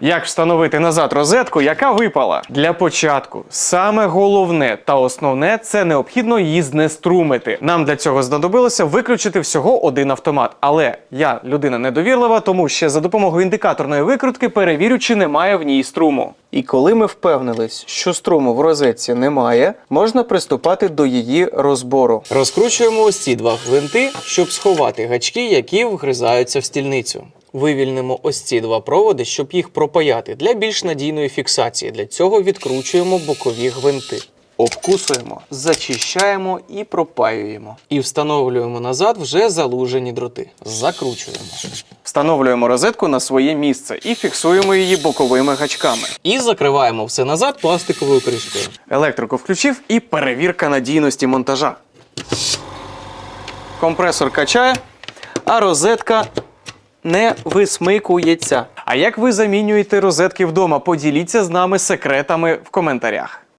Як встановити назад розетку, яка випала? Для початку саме головне та основне це необхідно її знеструмити. Нам для цього знадобилося виключити всього один автомат. Але я людина недовірлива, тому ще за допомогою індикаторної викрутки перевірю, чи немає в ній струму. І коли ми впевнились, що струму в розетці немає, можна приступати до її розбору. Розкручуємо ось ці два гвинти, щоб сховати гачки, які вгризаються в стільницю. Вивільнимо ось ці два проводи, щоб їх пропаяти для більш надійної фіксації. Для цього відкручуємо бокові гвинти. Обкусуємо, зачищаємо і пропаюємо. І встановлюємо назад вже залужені дроти. Закручуємо. Встановлюємо розетку на своє місце і фіксуємо її боковими гачками. І закриваємо все назад пластиковою кришкою. Електрику включив і перевірка надійності монтажа. Компресор качає, а розетка не висмикується. А як ви замінюєте розетки вдома? Поділіться з нами секретами в коментарях.